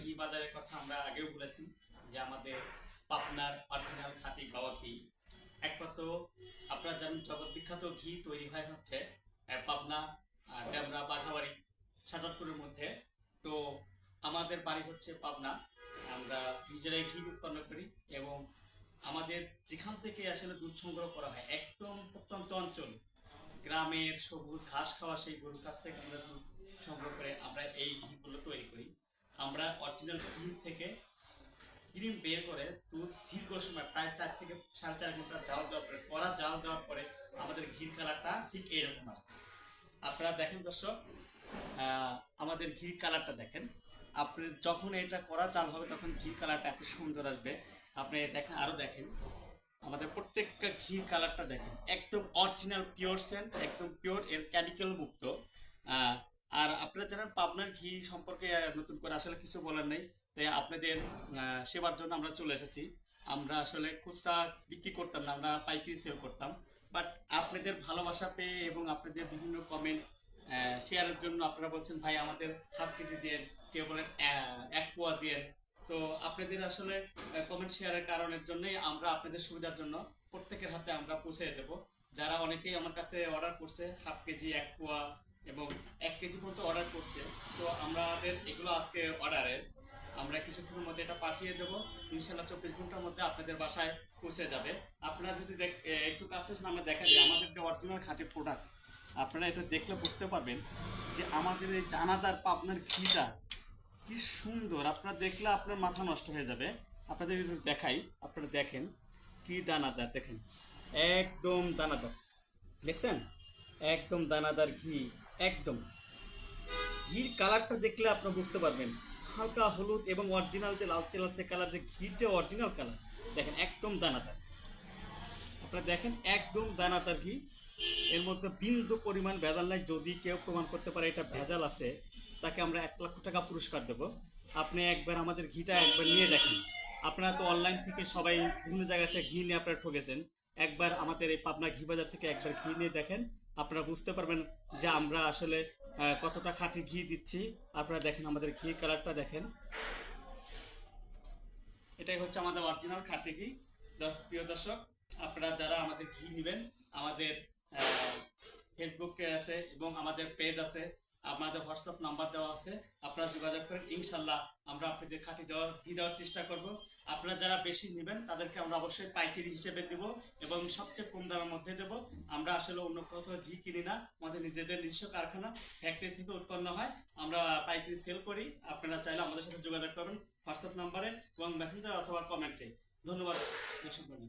ঘি বাজারের কথা আমরা আগেও বলেছি, যে আমাদের পাবনার অরিজিনাল খাঁটি গাওয়া ঘি। একমাত্র আপনারা জানেন জগৎ বিখ্যাত ঘি তৈরি হয় হচ্ছে পাবনা ডেমরা, বাঘাবাড়ি সাজাদপুরের মধ্যে। তো আমাদের বাড়ি হচ্ছে পাবনা। আমরা নিজেরাই ঘি উৎপন্ন করি এবং আমাদের যেখান থেকে আসলে দুধ সংগ্রহ করা হয়, একদম প্রত্যন্ত অঞ্চল, গ্রামের সবুজ ঘাস খাওয়া সেই গরুর কাছ থেকে আমরা দুধ সংগ্রহ করে আমরা এই করি আমরা অরিজিনাল ঘি থেকে ক্রিম বের করে দুধ দীর্ঘ সময়, প্রায় চার থেকে সাড়ে চার ঘণ্টা জাল দেওয়ার পরে কড়া জাল দেওয়ার পরে আমাদের ঘির কালারটা ঠিক এইরকম আসবে। আপনারা দেখেন দর্শক আমাদের ঘির কালারটা দেখেন। আপনি যখন এটা করা চাল হবে, তখন ঘির কালারটা এত সুন্দর আসবে। আপনি দেখেন আরও দেখেন। আমাদের প্রত্যেকটা ঘির কালারটা দেখেন। একদম অরিজিনাল পিওর সেন্ট একদম পিওর এর কেমিক্যাল মুক্ত। জানেন, পাবনার ঘি সম্পর্কে নতুন করে আসলে কিছু বলার নেই। তাই আপনাদের সেবার জন্য আমরা চলে এসেছি। আমরা আসলে খুচরা বিক্রি করতাম না, আমরা পাইকারি সেল করতাম। বাট আপনাদের ভালোবাসা পেয়ে এবং আপনাদের বিভিন্ন কমেন্ট শেয়ারের জন্য আপনারা বলছেন, ভাই, আমাদের হাফ কেজি দিয়ে কেউ বলেন এক পোয়া দিয়ে তো আপনাদের আসলে কমেন্ট শেয়ারের কারণের জন্যই আমরা আপনাদের সুবিধার জন্য প্রত্যেকের হাতে আমরা পৌঁছে দেব। যারা অনেকেই আমার কাছে অর্ডার করছে, হাফ কেজি, এক পোয়া এবং কেজি পর্যন্ত অর্ডার করছে, তো আমাদের এগুলো আজকে অর্ডারের আমরা কিছুক্ষণের মধ্যে এটা পাঠিয়ে দেবো। ইনশাল্লাহ চব্বিশ ঘণ্টার মধ্যে আপনাদের বাসায় পৌঁছে যাবে। আপনারা যদি একটু কাছে আমরা দেখা যায় আমাদের যে অরিজিনাল খাঁটি প্রোডাক্ট আপনারা এটা দেখলে বুঝতে পারবেন যে আমাদের এই দানাদার পাবনার ঘিটা কি সুন্দর। আপনারা দেখলে আপনার মাথা নষ্ট হয়ে যাবে। আপনাদের দেখাই, আপনারা দেখেন কি দানাদার, দেখেন। একদম দানাদার। দেখছেন? একদম দানাদার ঘি, একদম। ঘির কালারটা দেখলে আপনারা বুঝতে পারবেন। হালকা হলুদ এবং অরিজিনাল যে লালচে লালচে কালার, যে ঘির যে অরিজিনাল কালার, দেখেন একদম দানাদার। আপনারা দেখেন একদম দানাদার ঘি। এর মধ্যে বিন্দু পরিমাণ ভেজাল নাই। যদি কেউ প্রমাণ করতে পারে এটা ভেজাল আছে, তাকে আমরা এক লক্ষ টাকা পুরস্কার দেব। আপনি একবার আমাদের ঘিটা একবার নিয়ে দেখেন। আপনারা তো অনলাইন থেকে সবাই বিভিন্ন জায়গা থেকে ঘি নিয়ে আপনারা ঠকেছেন। একবার আমাদের এই পাবনা ঘি বাজার থেকে একবার ঘি নিয়ে দেখেন। আপনারা বুঝতে পারবেন যে আমরা আসলে কতটা খাঁটি ঘি দিচ্ছি। আপনারা দেখেন আমাদের ঘি কালারটা দেখেন। এটাই হচ্ছে আমাদের অরিজিনাল খাঁটি ঘি। প্রিয় দর্শক, আপনারা যারা আমাদের ঘি নেবেন, আমাদের ফেসবুকে আছে এবং আমাদের পেজ আছে আমাদের হোয়াটসঅ্যাপ নাম্বার দেওয়া আছে। আপনারা যোগাযোগ করেন ইনশাল্লাহ আমরা আপনাদের খাঁটি দেওয়ার, ঘি দেওয়ার চেষ্টা করব। আপনারা যারা বেশি নেবেন, তাদেরকে আমরা অবশ্যই পাইকারি হিসেবে দেব এবং সবচেয়ে কম দামের মধ্যে দেব। আমরা আসলে অন্য কোথাও ঘি কিনি না, আমাদের নিজেদের নিজস্ব কারখানা ফ্যাক্টরি থেকে উৎপন্ন হয়। আমরা পাইকারি সেল করি। আপনারা চাইলে আমাদের সাথে যোগাযোগ করবেন হোয়াটসঅ্যাপ নাম্বারে এবং মেসেঞ্জার অথবা কমেন্টে ধন্যবাদ, দর্শক। আসসালাম